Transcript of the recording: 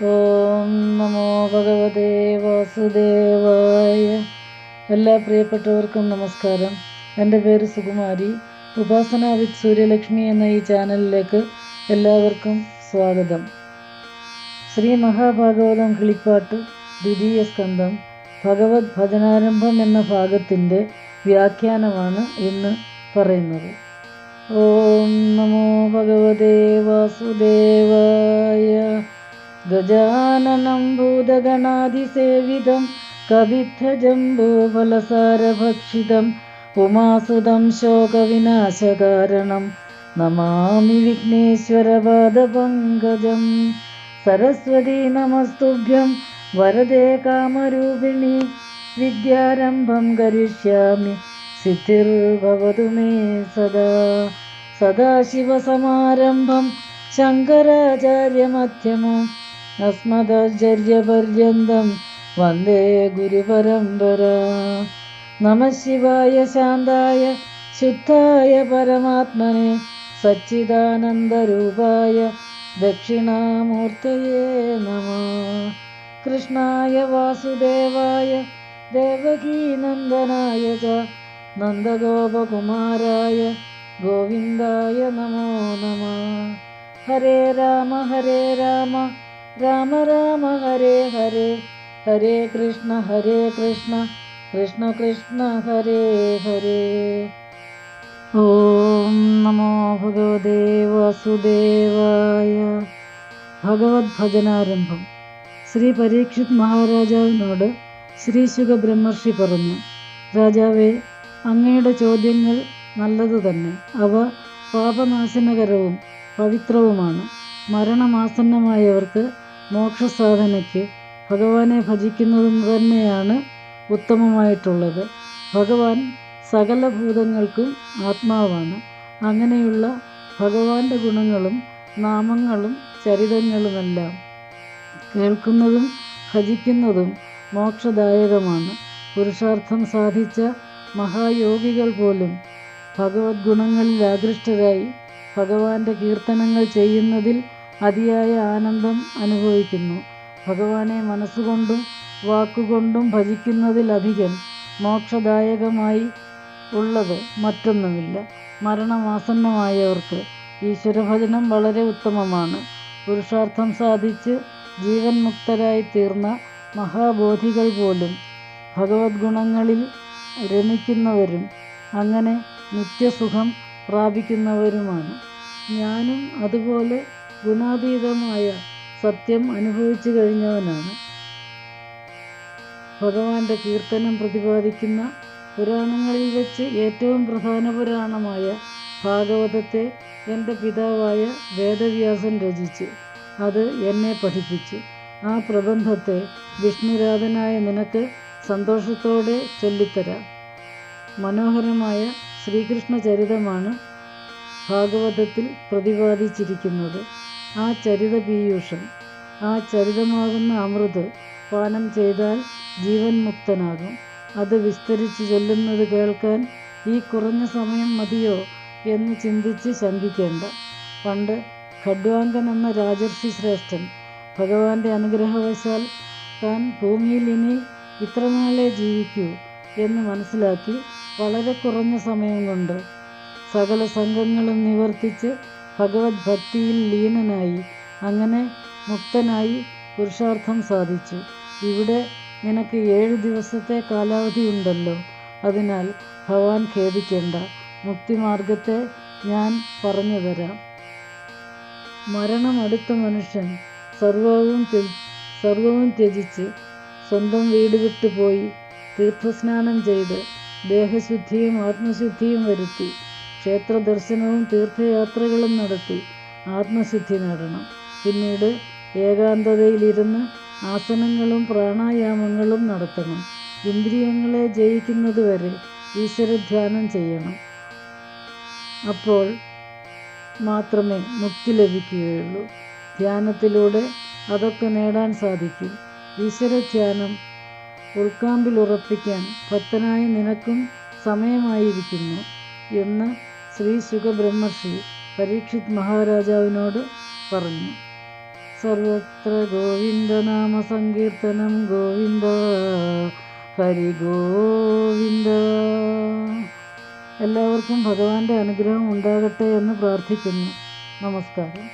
ഓം നമോ ഭഗവതേ വാസുദേവായ. എല്ലാ പ്രിയപ്പെട്ടവർക്കും നമസ്കാരം. എന്റെ പേര് സുകുമാരി. ഉപാസന വിത്ത് സൂര്യലക്ഷ്മി എന്ന ഈ ചാനലിലേക്ക് എല്ലാവർക്കും സ്വാഗതം. ശ്രീ മഹാഭാഗവതം കിളിപ്പാട്ട് ദ്വിതീയ സ്കന്ധം ഭഗവത് ഭജനാരംഭം എന്ന ഭാഗത്തിന്റെ വ്യാഖ്യാനമാണ് ഇന്ന് പറയുന്നത്. ഓം നമോ ഭഗവതേ വാസുദേവായ. ഗജാനനം भूतगणाधिसेवितं കവിദ്ധജംബൂഫലസാരഭക്ഷിതം ഉമാസുതം शोकविनाशकारणं नमामि വിഘ്നേശ്വരപാദപങ്കജം सरस्वती നമസ്തുഭ്യം വരദേ കാമരൂപിണി विद्यारम्भं करिष्यामि सिद्धिर्भवतु मे സദാ सदाशिवसमारम्भं ശങ്കരാചാര്യമധ്യമം अस्मदार्जल्यबर्यन्दं वन्दे गुरुपरम्परा। नमः शिवाय शान्ताय शुद्धाय परमात्मने सच्चिदानन्दरूपाय दक्षिणामूर्तये नमः। कृष्णाय वासुदेवाय देवकीनन्दनाय च नन्दगोपकुमाराय गोविन्दाय नमो नमः। हरे राम हरे राम। രാമ രാമ ഹരേ ഹരേ ഹരേ കൃഷ്ണ ഹരേ കൃഷ്ണ കൃഷ്ണ കൃഷ്ണ ഹരേ ഹരേ. ഓം നമോ ഭഗവതേ വാസുദേവായ. ഭഗവത് ഭജനാരംഭം. ശ്രീ പരീക്ഷിത് മഹാരാജാവിനോട് ശ്രീ ശുഖ ബ്രഹ്മർഷി പറഞ്ഞു രാജാവേ അങ്ങയുടെ ചോദ്യങ്ങൾ നല്ലതു തന്നെ. അവ പാപനാശനകരവും പവിത്രവുമാണ്. മരണമാസന്നമായവർക്ക് മോക്ഷസാധനയ്ക്ക് ഭഗവാനെ ഭജിക്കുന്നത് തന്നെയാണ് ഉത്തമമായിട്ടുള്ളത്. ഭഗവാൻ സകല ഭൂതങ്ങൾക്കും ആത്മാവാണ്. അങ്ങനെയുള്ള ഭഗവാന്റെ ഗുണങ്ങളും നാമങ്ങളും ചരിതങ്ങളുമെല്ലാം കേൾക്കുന്നതും ഭജിക്കുന്നതും മോക്ഷദായകമാണ്. പുരുഷാർത്ഥം സാധിച്ച മഹായോഗികൾ പോലും ഭഗവത് ഗുണങ്ങളിൽ ആകൃഷ്ടരായി ഭഗവാന്റെ കീർത്തനങ്ങൾ ചെയ്യുന്നതിൽ അതിയായ ആനന്ദം അനുഭവിക്കുന്നു. ഭഗവാനെ മനസ്സുകൊണ്ടും വാക്കുകൊണ്ടും ഭജിക്കുന്നതിലധികം മോക്ഷദായകമായി ഉള്ളത് മറ്റൊന്നുമില്ല. മരണമാസന്നമായവർക്ക് ഈശ്വരഭജനം വളരെ ഉത്തമമാണ്. പുരുഷാർത്ഥം സാധിച്ച് ജീവൻ മുക്തരായി തീർന്ന മഹാബോധികൾ പോലും ഭഗവത് ഗുണങ്ങളിൽ രമിക്കുന്നവരും അങ്ങനെ നിത്യസുഖം പ്രാപിക്കുന്നവരുമാണ്. ഞാനും അതുപോലെ ഗുണാതീതമായ സത്യം അനുഭവിച്ചു കഴിഞ്ഞവനാണ്. ഭഗവാന്റെ കീർത്തനം പ്രതിപാദിക്കുന്ന പുരാണങ്ങളിൽ വെച്ച് ഏറ്റവും പ്രധാന പുരാണമായ ഭാഗവതത്തെ എന്റെ പിതാവായ വേദവ്യാസൻ രചിച്ചു. അത് എന്നെ പഠിപ്പിച്ചു. ആ പ്രബന്ധത്തെ വിഷ്ണുരാധനായ നിനക്ക് സന്തോഷത്തോടെ ചൊല്ലിത്തരാം. മനോഹരമായ ശ്രീകൃഷ്ണ ചരിതമാണ് ഭാഗവതത്തിൽ പ്രതിപാദിച്ചിരിക്കുന്നത്. ആ ചരിത പീയൂഷം ആ ചരിതമാകുന്ന അമൃത് പാനം ചെയ്താൽ ജീവൻ മുക്തനാകും. അത് വിസ്തരിച്ച് ചൊല്ലുന്നത് കേൾക്കാൻ ഈ കുറഞ്ഞ സമയം മതിയോ എന്ന് ചിന്തിച്ച് ശങ്കിക്കേണ്ട. പണ്ട് ഖഡ്വാങ്കൻ എന്ന രാജർഷി ശ്രേഷ്ഠൻ ഭഗവാന്റെ അനുഗ്രഹവശാൽ താൻ ഭൂമിയിൽ ഇനി ഇത്രനാളെ ജീവിക്കൂ എന്ന് മനസ്സിലാക്കി വളരെ കുറഞ്ഞ സമയം കൊണ്ട് സകല സംഘങ്ങളും നിവർത്തിച്ച് ഭഗവത് ഭക്തിയിൽ ലീനനായി അങ്ങനെ മുക്തനായി പുരുഷാർത്ഥം സാധിച്ചു. ഇവിടെ നിനക്ക് ഏഴു ദിവസത്തെ കാലാവധി ഉണ്ടല്ലോ. അതിനാൽ ഭഗവാൻ ഖേദിക്കേണ്ട. മുക്തിമാർഗത്തെ ഞാൻ പറഞ്ഞു തരാം. മരണമടുത്ത മനുഷ്യൻ സർവവും സർവവും ത്യജിച്ച് സ്വന്തം വീട് വിട്ടുപോയി. തീർത്ഥസ്നാനം ചെയ്ത് ദേഹശുദ്ധിയും ആത്മശുദ്ധിയും വരുത്തി. ക്ഷേത്ര ദർശനവും തീർത്ഥയാത്രകളും നടത്തി ആത്മസിദ്ധി നേടണം. പിന്നീട് ഏകാന്തതയിലിരുന്ന് ആസനങ്ങളും പ്രാണായാമങ്ങളും നടത്തണം. ഇന്ദ്രിയങ്ങളെ ജയിക്കുന്നതുവരെ ഈശ്വരധ്യാനം ചെയ്യണം. അപ്പോൾ മാത്രമേ മുക്തി ലഭിക്കുകയുള്ളൂ. ധ്യാനത്തിലൂടെ അതൊക്കെ നേടാൻ സാധിക്കും. ഈശ്വരധ്യാനം ഉൾക്കാമ്പിൽ ഉറപ്പിക്കാൻ ഭക്തനായ നിനക്കും സമയമായിരിക്കുന്നു എന്ന് ശ്രീ സുഖബ്രഹ്മർഷി പരീക്ഷിത് മഹാരാജാവിനോട് പറഞ്ഞു സർവത്ര ഗോവിന്ദനാമ സങ്കീർത്തനം ഗോവിന്ദ ഹരി ഗോവിന്ദ എല്ലാവർക്കും ഭഗവാന്റെ അനുഗ്രഹം ഉണ്ടാകട്ടെ എന്ന് പ്രാർത്ഥിക്കുന്നു. നമസ്കാരം.